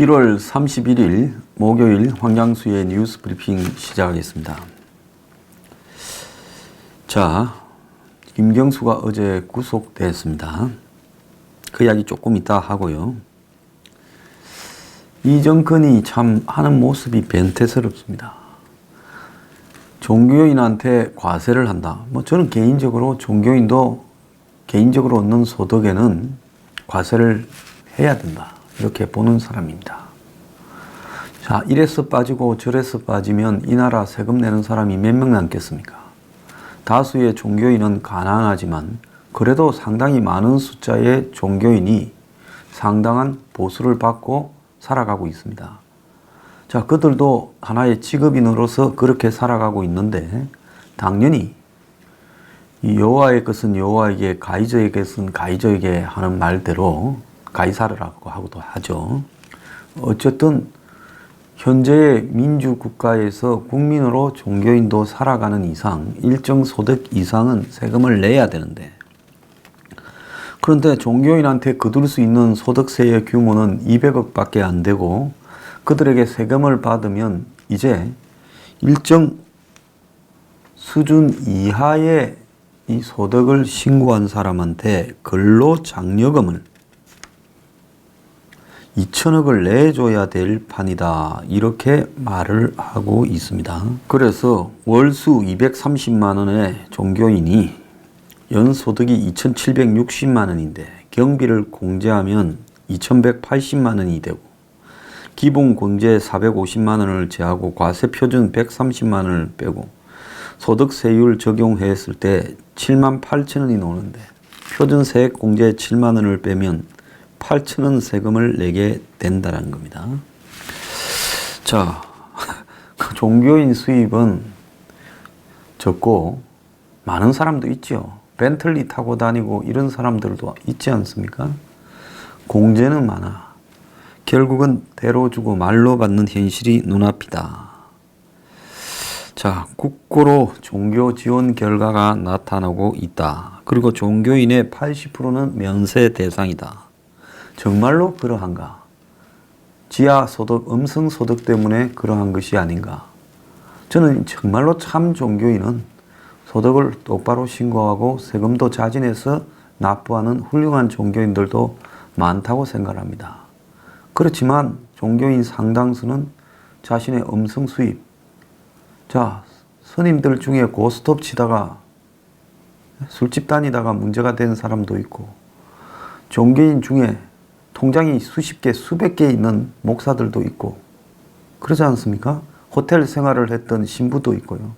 1월 31일 목요일 황장수의 뉴스 브리핑 시작하겠습니다. 자, 김경수가 어제 구속됐습니다. 그 이야기 조금 이따 하고요. 이 정권이 참 하는 모습이 변태스럽습니다. 종교인한테 과세를 한다. 뭐 저는 개인적으로 종교인도 개인적으로 얻는 소득에는 과세를 해야 된다. 이렇게 보는 사람입니다. 자, 이래서 빠지고 저래서 빠지면 이 나라 세금 내는 사람이 몇 명 남겠습니까? 다수의 종교인은 가난하지만 그래도 상당히 많은 숫자의 종교인이 상당한 보수를 받고 살아가고 있습니다. 자, 그들도 하나의 직업인으로서 그렇게 살아가고 있는데 당연히 이 여호와의 것은 여호와에게 가이저의 것은 가이저에게 하는 말대로 가이사르라고 하고도 하죠. 어쨌든 현재의 민주국가에서 국민으로 종교인도 살아가는 이상 일정 소득 이상은 세금을 내야 되는데 그런데 종교인한테 거둘 수 있는 소득세의 규모는 200억 밖에 안 되고 그들에게 세금을 받으면 이제 일정 수준 이하의 이 소득을 신고한 사람한테 근로장려금을 2천억을 내줘야 될 판이다. 이렇게 말을 하고 있습니다. 그래서 월수 230만 원의 종교인이 연소득이 2,760만 원인데 경비를 공제하면 2,180만 원이 되고 기본 공제 450만 원을 제하고 과세 표준 130만 원을 빼고 소득세율 적용했을 때 7만 8천 원이 나오는데 표준 세액 공제 7만 원을 빼면 8천 원 세금을 내게 된다는 겁니다. 자, 종교인 수입은 적고 많은 사람도 있죠. 벤틀리 타고 다니고 이런 사람들도 있지 않습니까? 공제는 많아. 결국은 대로 주고 말로 받는 현실이 눈앞이다. 자, 국고로 종교 지원 결과가 나타나고 있다. 그리고 종교인의 80%는 면세 대상이다. 정말로 그러한가? 지하 소득, 음성 소득 때문에 그러한 것이 아닌가? 저는 정말로 참 종교인은 소득을 똑바로 신고하고 세금도 자진해서 납부하는 훌륭한 종교인들도 많다고 생각합니다. 그렇지만 종교인 상당수는 자신의 음성 수입, 자, 스님들 중에 고스톱 치다가 술집 다니다가 문제가 된 사람도 있고, 종교인 중에 통장이 수십 개, 수백 개 있는 목사들도 있고, 그러지 않습니까? 호텔 생활을 했던 신부도 있고요.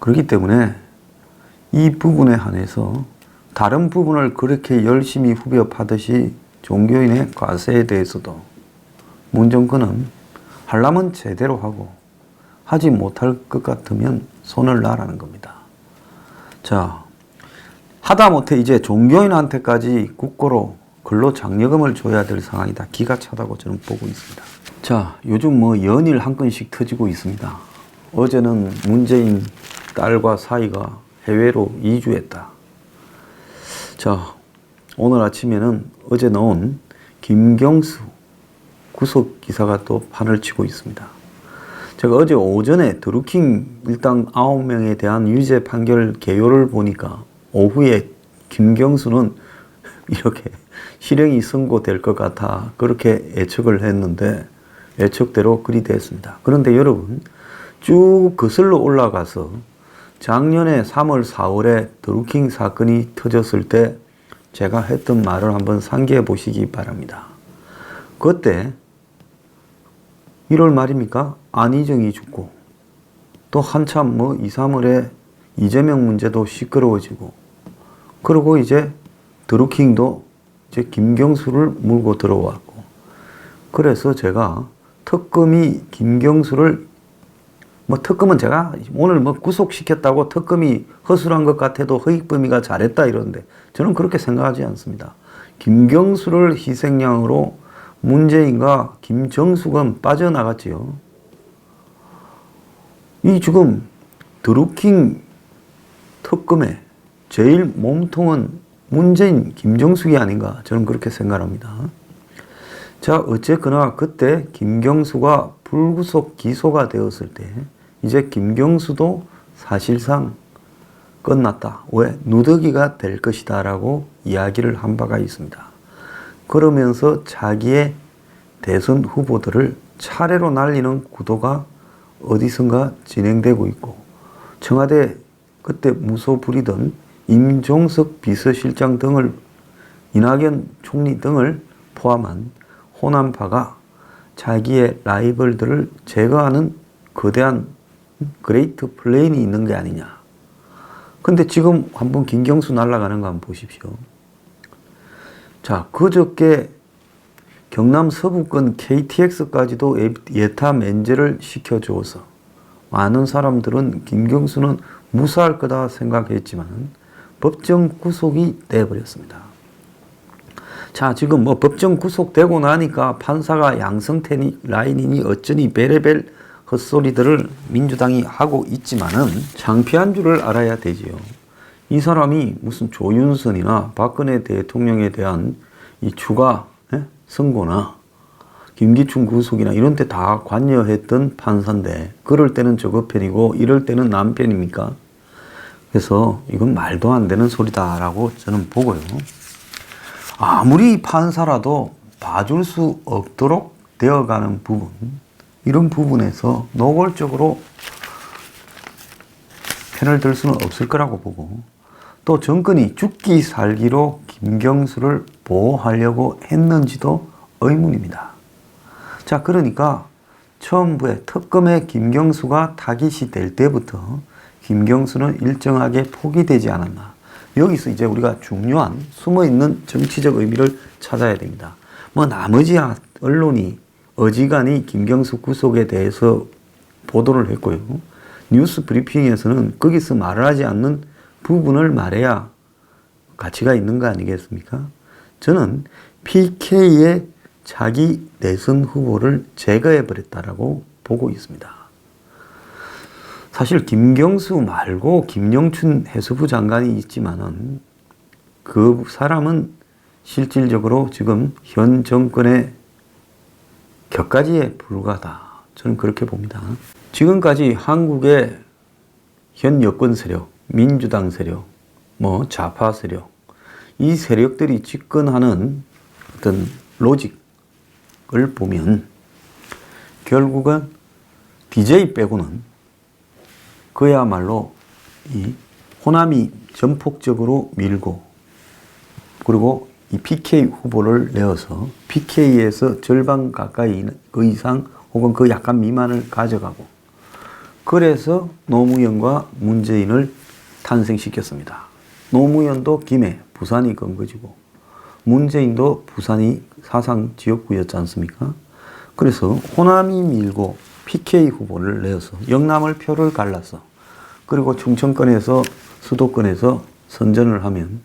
그렇기 때문에 이 부분에 한해서 다른 부분을 그렇게 열심히 후벼 파듯이 종교인의 과세에 대해서도 문 정권은 하려면 제대로 하고 하지 못할 것 같으면 손을 놔라는 겁니다. 자, 하다못해 이제 종교인한테까지 국고로 근로장려금을 줘야 될 상황이다. 기가 차다고 저는 보고 있습니다. 자, 요즘 뭐 연일 한 건씩 터지고 있습니다. 어제는 문재인 딸과 사이가 해외로 이주했다. 자, 오늘 아침에는 어제 나온 김경수 구속 기사가 또 판을 치고 있습니다. 제가 어제 오전에 드루킹 일당 9명에 대한 유죄 판결 개요를 보니까 오후에 김경수는 이렇게 실형이 선고될 것 같아 그렇게 예측을 했는데 예측대로 그리 됐습니다. 그런데 여러분 쭉 거슬러 올라가서 작년에 3월 4월에 드루킹 사건이 터졌을 때 제가 했던 말을 한번 상기해 보시기 바랍니다. 그때 1월 말입니까? 안희정이 죽고 또 한참 뭐 2, 3월에 이재명 문제도 시끄러워지고 그리고 이제 드루킹도 이 제 김경수를 물고 들어왔고 그래서 제가 특검이 김경수를 뭐 특검은 제가 오늘 뭐 구속시켰다고 특검이 허술한 것 같아도 허익범위가 잘했다 이러는데 저는 그렇게 생각하지 않습니다. 김경수를 희생양으로 문재인과 김정숙은 빠져나갔지요. 이 지금 드루킹 특검의 제일 몸통은 문재인, 김정숙이 아닌가 저는 그렇게 생각합니다. 자, 어쨌거나 그때 김경수가 불구속 기소가 되었을 때 이제 김경수도 사실상 끝났다. 왜? 누더기가 될 것이다 라고 이야기를 한 바가 있습니다. 그러면서 자기의 대선 후보들을 차례로 날리는 구도가 어디선가 진행되고 있고 청와대 그때 무소 부리던 임종석 비서실장 등을 이낙연 총리 등을 포함한 호남파가 자기의 라이벌들을 제거하는 거대한 그레이트 플레인이 있는 게 아니냐. 근데 지금 한번 김경수 날아가는 거 한번 보십시오. 자, 그저께 경남 서부권 KTX까지도 예- 예타 면제를 시켜주어서 많은 사람들은 김경수는 무사할 거다 생각했지만 법정 구속이 돼버렸습니다. 자, 지금 뭐 법정 구속되고 나니까 판사가 양성태니 라인이니 어쩌니 베레벨 헛소리들을 민주당이 하고 있지만은 창피한 줄을 알아야 되지요. 이 사람이 무슨 조윤선이나 박근혜 대통령에 대한 이 추가 예? 선고나 김기춘 구속이나 이런 데 다 관여했던 판사인데 그럴 때는 저거 편이고 이럴 때는 남 편입니까? 그래서 이건 말도 안 되는 소리다라고 저는 보고요. 아무리 판사라도 봐줄 수 없도록 되어가는 부분, 이런 부분에서 노골적으로 편을 들 수는 없을 거라고 보고, 또 정권이 죽기 살기로 김경수를 보호하려고 했는지도 의문입니다. 자, 그러니까 처음부에 특검에 김경수가 타깃이 될 때부터 김경수는 일정하게 포기되지 않았나. 여기서 이제 우리가 중요한 숨어 있는 정치적 의미를 찾아야 됩니다. 뭐 나머지 언론이 어지간히 김경수 구속에 대해서 보도를 했고요. 뉴스 브리핑에서는 거기서 말을 하지 않는 부분을 말해야 가치가 있는 거 아니겠습니까? 저는 PK의 자기 내선 후보를 제거해 버렸다라고 보고 있습니다. 사실 김경수 말고 김영춘 해수부 장관이 있지만은 그 사람은 실질적으로 지금 현 정권의 격가지에 불과하다. 저는 그렇게 봅니다. 지금까지 한국의 현 여권 세력, 민주당 세력, 뭐 좌파 세력, 이 세력들이 집권하는 어떤 로직을 보면 결국은 DJ 빼고는 그야말로 이 호남이 전폭적으로 밀고 그리고 이 PK 후보를 내어서 PK에서 절반 가까이 그 이상 혹은 그 약간 미만을 가져가고 그래서 노무현과 문재인을 탄생시켰습니다. 노무현도 김해, 부산이 건거지고 문재인도 부산이 사상 지역구였지 않습니까? 그래서 호남이 밀고 PK 후보를 내어서 영남을 표를 갈라서 그리고 충청권에서 수도권에서 선전을 하면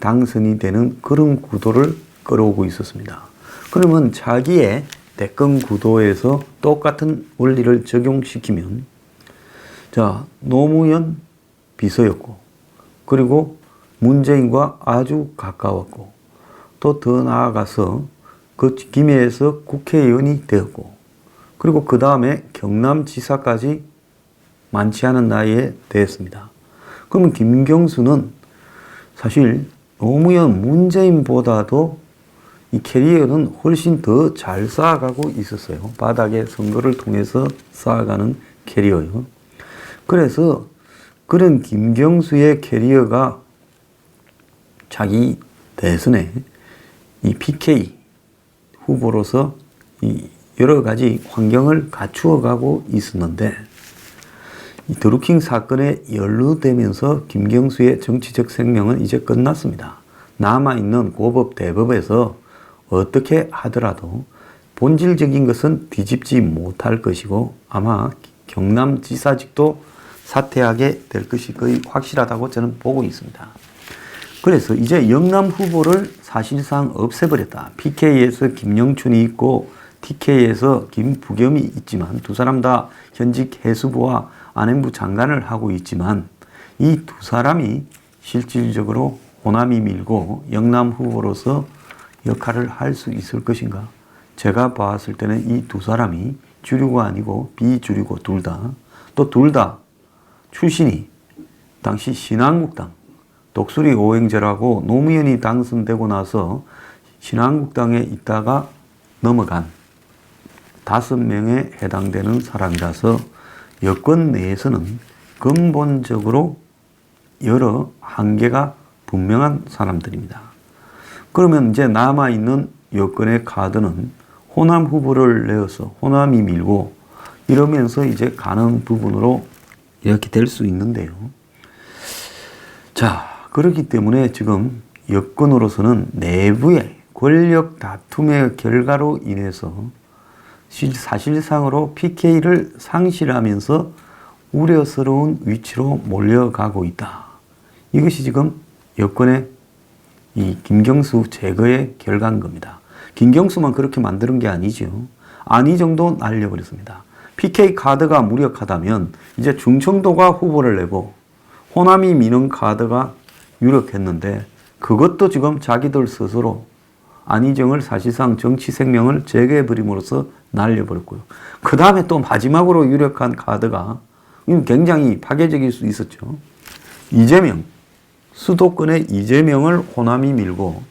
당선이 되는 그런 구도를 끌어오고 있었습니다. 그러면 자기의 대권 구도에서 똑같은 원리를 적용시키면 자 노무현 비서였고 그리고 문재인과 아주 가까웠고 또 더 나아가서 그 김해에서 국회의원이 되었고 그리고 그 다음에 경남지사까지 많지 않은 나이에 됐습니다. 그러면 김경수는 사실 노무현 문재인보다도 이 캐리어는 훨씬 더 잘 쌓아가고 있었어요. 바닥에 선거를 통해서 쌓아가는 캐리어요. 그래서 그런 김경수의 캐리어가 자기 대선에 이 PK 후보로서 이 여러 가지 환경을 갖추어 가고 있었는데 이 드루킹 사건에 연루되면서 김경수의 정치적 생명은 이제 끝났습니다. 남아있는 고법 대법에서 어떻게 하더라도 본질적인 것은 뒤집지 못할 것이고 아마 경남 지사직도 사퇴하게 될 것이 거의 확실하다고 저는 보고 있습니다. 그래서 이제 영남 후보를 사실상 없애버렸다. PK에서 김영춘이 있고 TK에서 김부겸이 있지만 두 사람 다 현직 해수부와 안행부 장관을 하고 있지만 이 두 사람이 실질적으로 호남이 밀고 영남 후보로서 역할을 할 수 있을 것인가? 제가 봤을 때는 이 두 사람이 주류가 아니고 비주류고 둘 다 또 둘 다 출신이 당시 신한국당 독수리 오행제라고 노무현이 당선되고 나서 신한국당에 있다가 넘어간 다섯 명에 해당되는 사람이라서 여권 내에서는 근본적으로 여러 한계가 분명한 사람들입니다. 그러면 이제 남아있는 여권의 카드는 호남 후보를 내어서 호남이 밀고 이러면서 이제 가는 부분으로 이렇게 될 수 있는데요. 자, 그렇기 때문에 지금 여권으로서는 내부의 권력 다툼의 결과로 인해서 실- 사실상으로 PK를 상실하면서 우려스러운 위치로 몰려가고 있다. 이것이 지금 여권의 이 김경수 제거의 결과인 겁니다. 김경수만 그렇게 만드는 게 아니죠. 안희정도 날려버렸습니다. PK 카드가 무력하다면 이제 충청도가 후보를 내고 호남이 미는 카드가 유력했는데 그것도 지금 자기들 스스로 안희정을 사실상 정치 생명을 재개해버림으로써 날려버렸고요. 그 다음에 또 마지막으로 유력한 카드가 굉장히 파괴적일 수 있었죠. 이재명. 수도권의 이재명을 호남이 밀고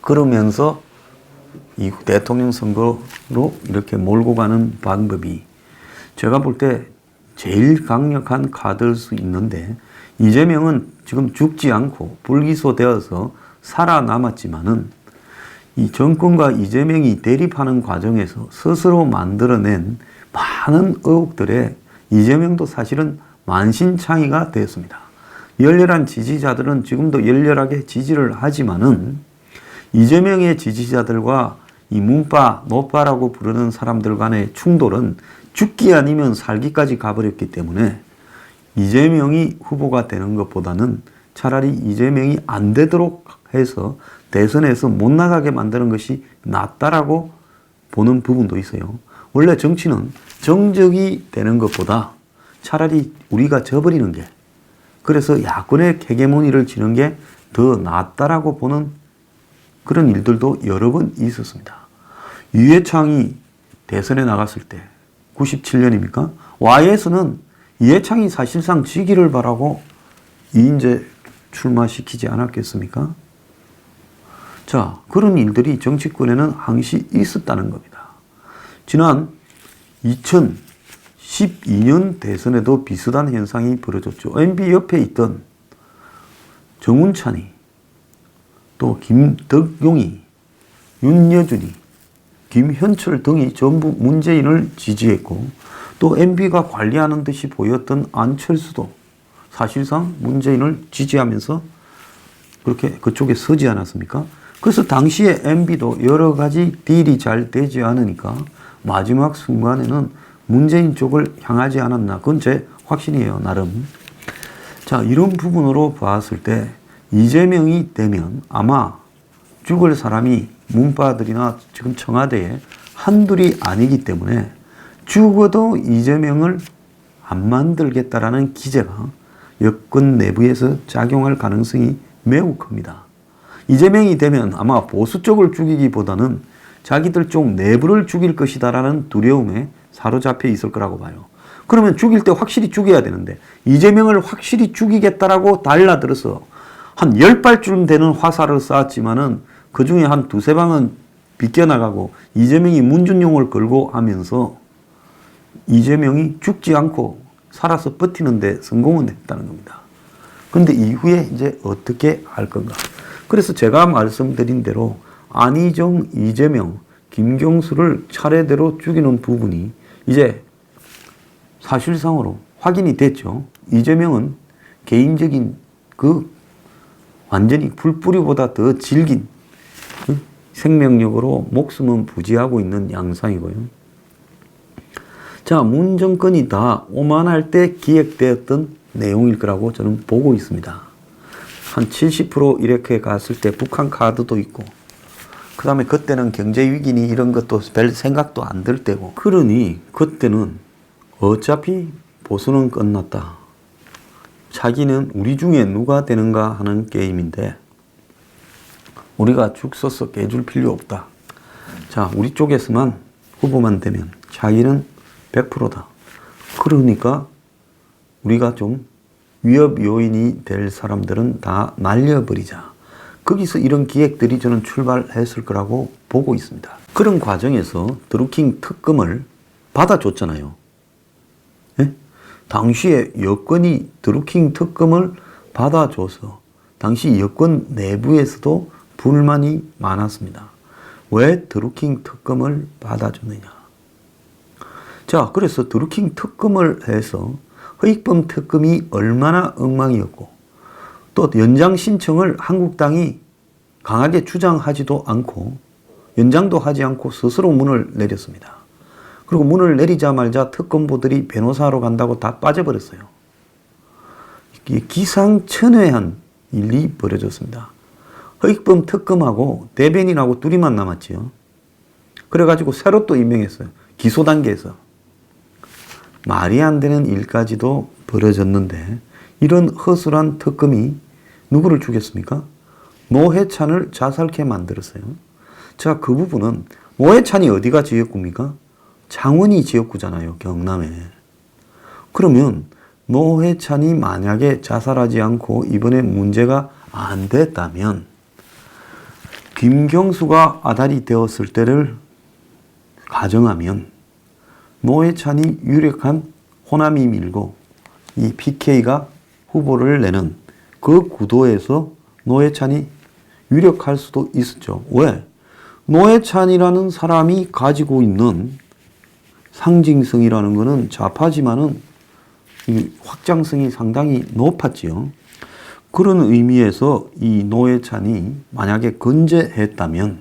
그러면서 이 대통령 선거로 이렇게 몰고 가는 방법이 제가 볼 때 제일 강력한 카드일 수 있는데 이재명은 지금 죽지 않고 불기소되어서 살아남았지만은 이 정권과 이재명이 대립하는 과정에서 스스로 만들어낸 많은 의혹들에 이재명도 사실은 만신창이가 되었습니다. 열렬한 지지자들은 지금도 열렬하게 지지를 하지만은 이재명의 지지자들과 이 문파, 노파라고 부르는 사람들 간의 충돌은 죽기 아니면 살기까지 가버렸기 때문에 이재명이 후보가 되는 것보다는 차라리 이재명이 안 되도록 해서 대선에서 못 나가게 만드는 것이 낫다라고 보는 부분도 있어요. 원래 정치는 정적이 되는 것보다 차라리 우리가 져버리는 게 그래서 야권의 헤게모니를 지는 게 더 낫다라고 보는 그런 일들도 여러 번 있었습니다. 유해창이 대선에 나갔을 때 97년입니까? Y에서는 이해창이 사실상 지기를 바라고 이인재 출마시키지 않았겠습니까? 자, 그런 일들이 정치권에는 항시 있었다는 겁니다. 지난 2012년 대선에도 비슷한 현상이 벌어졌죠. MB 옆에 있던 정운찬이 또 김덕용이 윤여준이 김현철 등이 전부 문재인을 지지했고 또 MB가 관리하는 듯이 보였던 안철수도 사실상 문재인을 지지하면서 그렇게 그쪽에 서지 않았습니까? 그래서 당시에 MB도 여러 가지 딜이 잘 되지 않으니까 마지막 순간에는 문재인 쪽을 향하지 않았나. 그건 제 확신이에요, 나름. 자, 이런 부분으로 봤을 때 이재명이 되면 아마 죽을 사람이 문파들이나 지금 청와대에 한둘이 아니기 때문에 죽어도 이재명을 안 만들겠다라는 기제가 여권 내부에서 작용할 가능성이 매우 큽니다. 이재명이 되면 아마 보수 쪽을 죽이기보다는 자기들 쪽 내부를 죽일 것이다라는 두려움에 사로잡혀 있을 거라고 봐요. 그러면 죽일 때 확실히 죽여야 되는데 이재명을 확실히 죽이겠다라고 달라들어서 한열 발쯤 되는 화살을 쐈지만은 그 중에 한 두세 방은 비껴나가고 이재명이 문준용을 걸고 하면서 이재명이 죽지 않고 살아서 버티는데 성공은 했다는 겁니다. 그런데 이후에 이제 어떻게 할 건가? 그래서 제가 말씀드린 대로 안희정, 이재명, 김경수를 차례대로 죽이는 부분이 이제 사실상으로 확인이 됐죠. 이재명은 개인적인 그 완전히 풀뿌리보다 더 질긴 그 생명력으로 목숨은 부지하고 있는 양상이고요. 자, 문 정권이 다 오만할 때 기획되었던 내용일 거라고 저는 보고 있습니다. 한 70% 이렇게 갔을 때 북한 카드도 있고, 그 다음에 그때는 경제 위기니 이런 것도 별 생각도 안 들 때고, 그러니 그때는 어차피 보수는 끝났다. 자기는 우리 중에 누가 되는가 하는 게임인데, 우리가 죽 서서 깨줄 필요 없다. 자, 우리 쪽에서만 후보만 되면 자기는 100%다. 그러니까 우리가 좀 위협 요인이 될 사람들은 다 날려버리자. 거기서 이런 기획들이 저는 출발했을 거라고 보고 있습니다. 그런 과정에서 드루킹 특검을 받아줬잖아요. 예? 당시에 여권이 드루킹 특검을 받아줘서 당시 여권 내부에서도 불만이 많았습니다. 왜 드루킹 특검을 받아줬느냐? 자, 그래서 드루킹 특검을 해서 허익범 특검이 얼마나 엉망이었고 또 연장 신청을 한국당이 강하게 주장하지도 않고 연장도 하지 않고 스스로 문을 내렸습니다. 그리고 문을 내리자마자 특검보들이 변호사로 간다고 다 빠져버렸어요. 기상천외한 일이 벌어졌습니다. 허익범 특검하고 대변인하고 둘이만 남았지요. 그래가지고 새로 또 임명했어요. 기소 단계에서. 말이 안 되는 일까지도 벌어졌는데 이런 허술한 특검이 누구를 죽였습니까? 노회찬을 자살케 만들었어요. 자, 그 부분은 노회찬이 어디가 지역구입니까? 창원이 지역구잖아요, 경남에. 그러면 노회찬이 만약에 자살하지 않고 이번에 문제가 안 됐다면 김경수가 아달이 되었을 때를 가정하면 노회찬이 유력한 호남이 밀고 이 PK가 후보를 내는 그 구도에서 노회찬이 유력할 수도 있었죠. 왜? 노회찬이라는 사람이 가지고 있는 상징성이라는 것은 좌파지만은 이 확장성이 상당히 높았지요. 그런 의미에서 이 노회찬이 만약에 건재했다면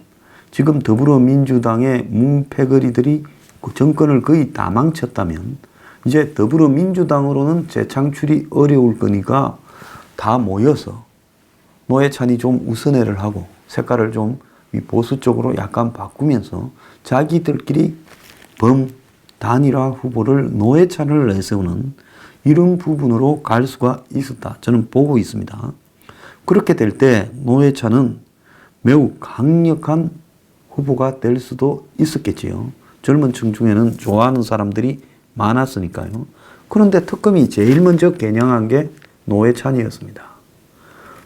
지금 더불어민주당의 뭉패거리들이 그 정권을 거의 다 망쳤다면 이제 더불어민주당으로는 재창출이 어려울 거니까 다 모여서 노회찬이 좀 우선회를 하고 색깔을 좀이 보수 쪽으로 약간 바꾸면서 자기들끼리 범 단일화 후보를 노회찬을 내세우는 이런 부분으로 갈 수가 있었다. 저는 보고 있습니다. 그렇게 될 때 노회찬은 매우 강력한 후보가 될 수도 있었겠지요. 젊은 층 중에는 좋아하는 사람들이 많았으니까요. 그런데 특검이 제일 먼저 겨냥한 게 노회찬이었습니다.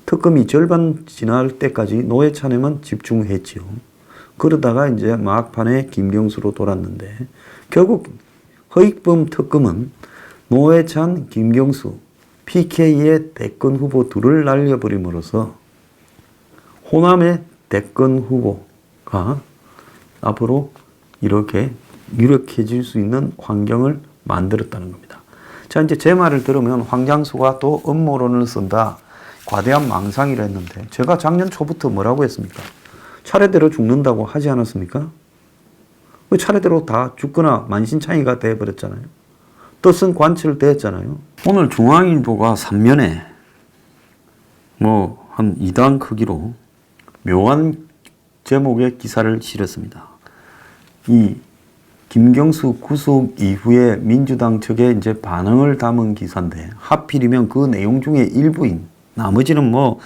특검이 절반 지날 때까지 노회찬에만 집중했지요. 그러다가 이제 막판에 김경수로 돌았는데 결국 허익범 특검은 노회찬, 김경수, PK의 대권 후보 둘을 날려버림으로써 호남의 대권 후보가 앞으로 이렇게 유력해질 수 있는 환경을 만들었다는 겁니다. 자, 이제 제 말을 들으면 황장수가 또 음모론을 쓴다. 과대한 망상이라 했는데 제가 작년 초부터 뭐라고 했습니까? 차례대로 죽는다고 하지 않았습니까? 왜 차례대로 다 죽거나 만신창이가 돼버렸잖아요. 뜻은 관철되었잖아요. 오늘 중앙일보가 3면에 뭐 한 2단 크기로 묘한 제목의 기사를 실었습니다. 이 김경수 구속 이후에 민주당 측에 이제 반응을 담은 기사인데 하필이면 그 내용 중에 일부인 나머지는 뭐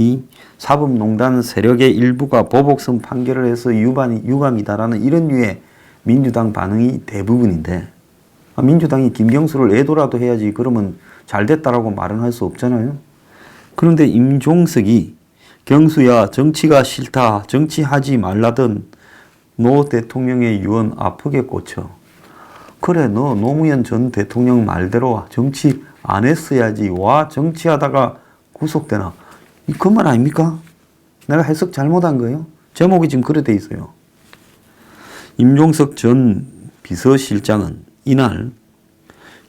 이 사법농단 세력의 일부가 보복성 판결을 해서 유반이, 유감이다라는 이런 류의 민주당 반응이 대부분인데 아, 민주당이 김경수를 애도라도 해야지 그러면 잘 됐다라고 말은 할 수 없잖아요. 그런데 임종석이 경수야 정치가 싫다 정치하지 말라던 노 대통령의 유언 아프게 꽂혀 그래 너 노무현 전 대통령 말대로 정치 안 했어야지 와 정치하다가 구속되나? 그 말 아닙니까? 내가 해석 잘못한 거예요? 제목이 지금 그래 돼 있어요. 임종석 전 비서실장은 이날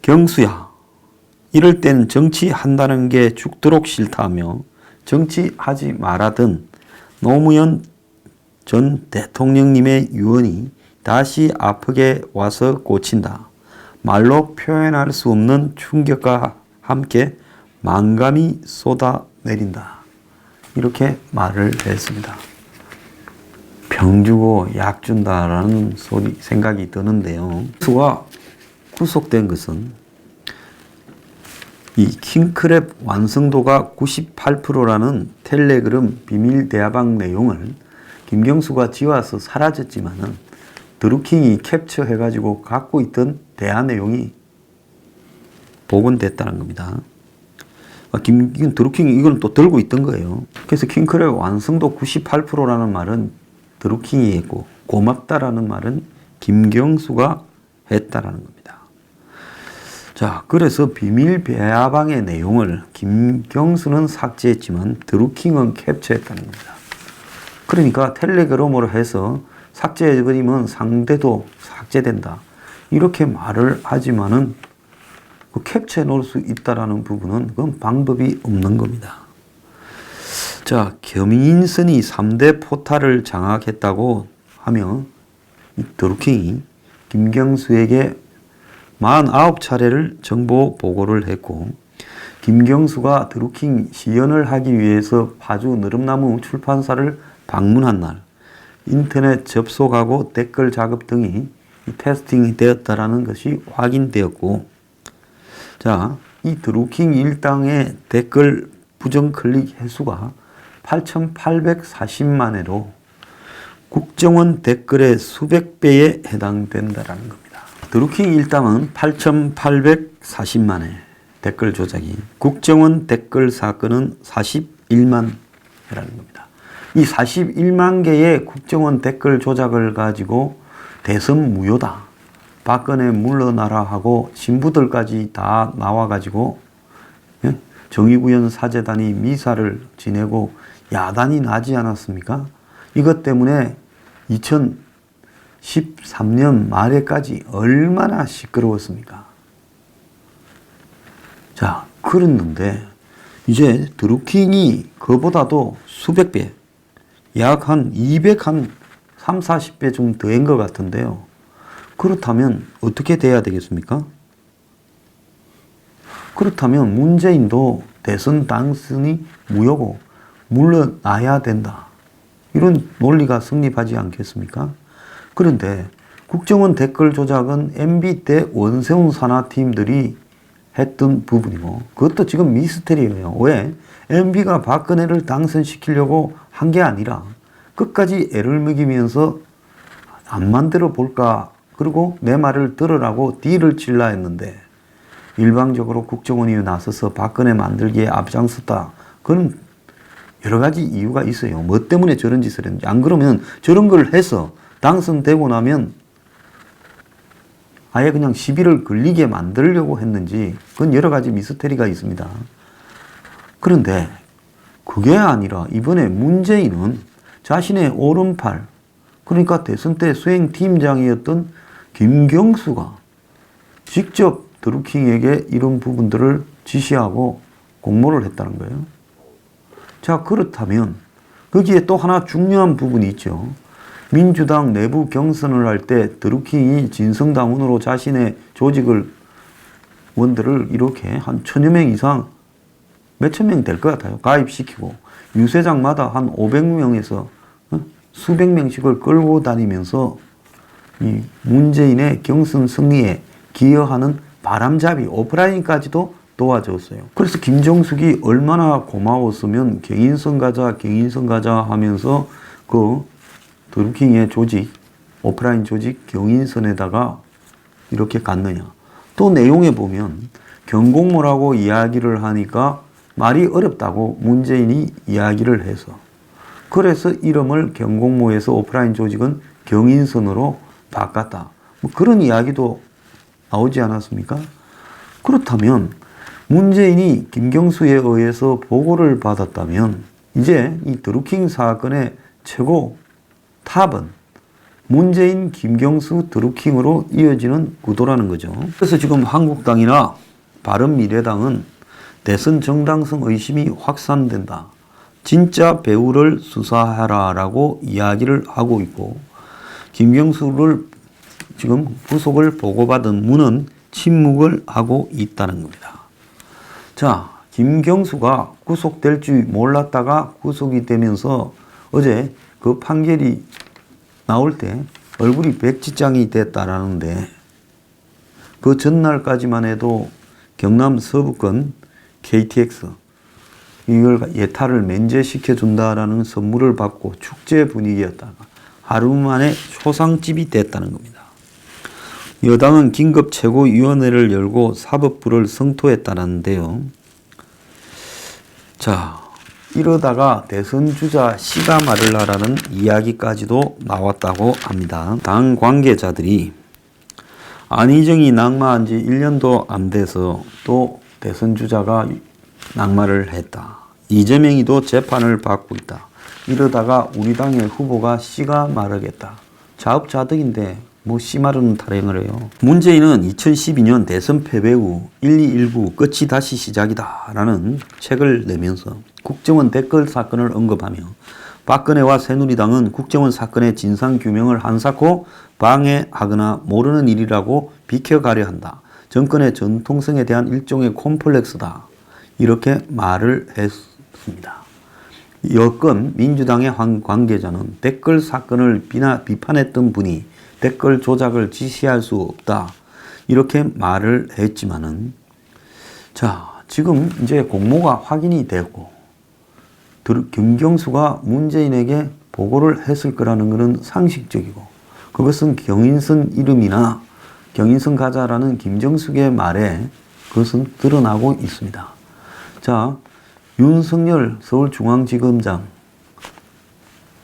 경수야 이럴 땐 정치한다는 게 죽도록 싫다며 정치하지 말하던 노무현 전 대통령님의 유언이 다시 아프게 와서 꽂힌다. 말로 표현할 수 없는 충격과 함께 망감이 쏟아내린다. 이렇게 말을 했습니다. 병 주고 약 준다라는 소리, 생각이 드는데요. 수가 구속된 것은 이 킹크랩 완성도가 98%라는 텔레그램 비밀 대화방 내용을 김경수가 지와서 사라졌지만은 드루킹이 캡처해가지고 갖고 있던 대화 내용이 복원됐다는 겁니다. 아, 김, 드루킹이 이건 또 들고 있던 거예요. 그래서 킹크랩 완성도 98%라는 말은 드루킹이 했고 고맙다라는 말은 김경수가 했다라는 겁니다. 자, 그래서 비밀 배아방의 내용을 김경수는 삭제했지만 드루킹은 캡처했다는 겁니다. 그러니까 텔레그램으로 해서 삭제해버리면 상대도 삭제된다. 이렇게 말을 하지만은 그 캡처해 놓을 수 있다라는 부분은 그건 방법이 없는 겁니다. 자, 겸인선이 3대 포탈을 장악했다고 이 드루킹이 김경수에게 49차례를 정보 보고를 했고 김경수가 드루킹 시연을 하기 위해서 파주 느릅나무 출판사를 방문한 날 인터넷 접속하고 댓글 작업 등이 이 테스팅이 되었다라는 것이 확인되었고 자, 이 드루킹 일당의 댓글 부정 클릭 횟수가 8,840만 회로 국정원 댓글의 수백 배에 해당된다라는 겁니다. 드루킹 일당은 8,840만 회 댓글 조작이 국정원 댓글 사건은 41만 회라는 겁니다. 이 41만 개의 국정원 댓글 조작을 가지고 대선 무효다. 박근혜 물러나라 하고 신부들까지 다 나와가지고 예? 정의구현 사재단이 미사를 지내고 야단이 나지 않았습니까? 이것 때문에 2013년 말에까지 얼마나 시끄러웠습니까? 자, 그랬는데 이제 드루킹이 그보다도 수백 배, 약 한 200, 한 3, 40배 좀 더한 것 같은데요. 그렇다면 어떻게 돼야 되겠습니까? 그렇다면 문재인도 대선 당선이 무효고 물러나야 된다. 이런 논리가 성립하지 않겠습니까? 그런데 국정원 댓글 조작은 MB 때 원세훈 산하팀들이 했던 부분이고 그것도 지금 미스테리예요. 왜? MB가 박근혜를 당선시키려고 한 게 아니라 끝까지 애를 먹이면서 안 만들어 볼까 그리고 내 말을 들으라고 딜을 칠라 했는데 일방적으로 국정원이 나서서 박근혜 만들기에 앞장섰다. 그건 여러 가지 이유가 있어요. 뭐 때문에 저런 짓을 했는지. 안 그러면 저런 걸 해서 당선되고 나면 아예 그냥 시비를 걸리게 만들려고 했는지 그건 여러 가지 미스테리가 있습니다. 그런데 그게 아니라 이번에 문재인은 자신의 오른팔 그러니까 대선 때 수행팀장이었던 김경수가 직접 드루킹에게 이런 부분들을 지시하고 공모를 했다는 거예요. 자, 그렇다면 거기에 또 하나 중요한 부분이 있죠. 민주당 내부 경선을 할 때 드루킹이 진성당원으로 자신의 조직을 원들을 이렇게 한 천여 명 이상 몇천 명 될 것 같아요. 가입시키고 유세장마다 한 500명에서 어? 수백 명씩을 끌고 다니면서 이 문재인의 경선 승리에 기여하는 바람잡이 오프라인까지도 도와줬어요. 그래서 김정숙이 얼마나 고마웠으면 경인선 가자, 경인선 가자 하면서 그 드루킹의 조직, 오프라인 조직 경인선에다가 이렇게 갔느냐. 또 내용에 보면 경공모라고 이야기를 하니까 말이 어렵다고 문재인이 이야기를 해서 그래서 이름을 경공모에서 오프라인 조직은 경인선으로 바꿨다. 뭐 그런 이야기도 나오지 않았습니까? 그렇다면 문재인이 김경수에 의해서 보고를 받았다면 이제 이 드루킹 사건의 최고 탑은 문재인, 김경수, 드루킹으로 이어지는 구도라는 거죠. 그래서 지금 한국당이나 바른미래당은 대선 정당성 의심이 확산된다. 진짜 배우를 수사하라라고 이야기를 하고 있고 김경수를 지금 구속을 보고받은 문은 침묵을 하고 있다는 겁니다. 자, 김경수가 구속될 줄 몰랐다가 구속이 되면서 어제 그 판결이 나올 때 얼굴이 백지장이 됐다라는데 그 전날까지만 해도 경남 서부권 KTX 이걸 예탈을 면제시켜 준다라는 선물을 받고 축제 분위기였다가 하루 만에 초상집이 됐다는 겁니다. 여당은 긴급 최고위원회를 열고 사법부를 성토했다는데요. 자, 이러다가 대선 주자 말을 하라는 이야기까지도 나왔다고 합니다. 당 관계자들이 안희정이 낙마한 지 1년도 안 돼서 또 대선 주자가 낙마를 했다. 이재명이도 재판을 받고 있다. 이러다가 우리 당의 후보가 씨가 마르겠다. 자업자득인데 뭐 씨마르는 타령을 해요. 문재인은 2012년 대선 패배 후 1, 2, 1부 끝이 다시 시작이다 라는 책을 내면서 국정원 댓글 사건을 언급하며 박근혜와 새누리당은 국정원 사건의 진상 규명을 한사코 방해하거나 모르는 일이라고 비켜가려 한다. 정권의 전통성에 대한 일종의 콤플렉스다. 이렇게 말을 했습니다. 여권 민주당의 관- 관계자는 댓글 사건을 비나, 비판했던 분이 댓글 조작을 지시할 수 없다. 이렇게 말을 했지만은 자, 지금 이제 공모가 확인이 되고 들- 김경수가 문재인에게 보고를 했을 거라는 것은 상식적이고 그것은 경인선 이름이나 경인선 가자라는 김정숙의 말에 그것은 드러나고 있습니다. 자, 윤석열 서울중앙지검장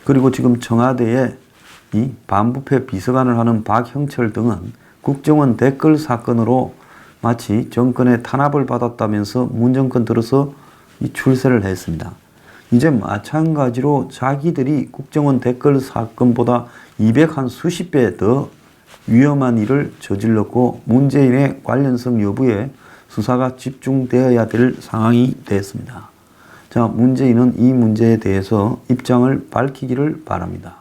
그리고 지금 청와대에 이 반부패 비서관을 하는 박형철 등은 국정원 댓글 사건으로 마치 정권의 탄압을 받았다면서 문정권 들어서 이 출세를 했습니다. 이제 마찬가지로 자기들이 국정원 댓글 사건보다 200 한 수십 배 더 위험한 일을 저질렀고 문재인의 관련성 여부에 수사가 집중되어야 될 상황이 됐습니다. 자, 문재인은 이 문제에 대해서 입장을 밝히기를 바랍니다.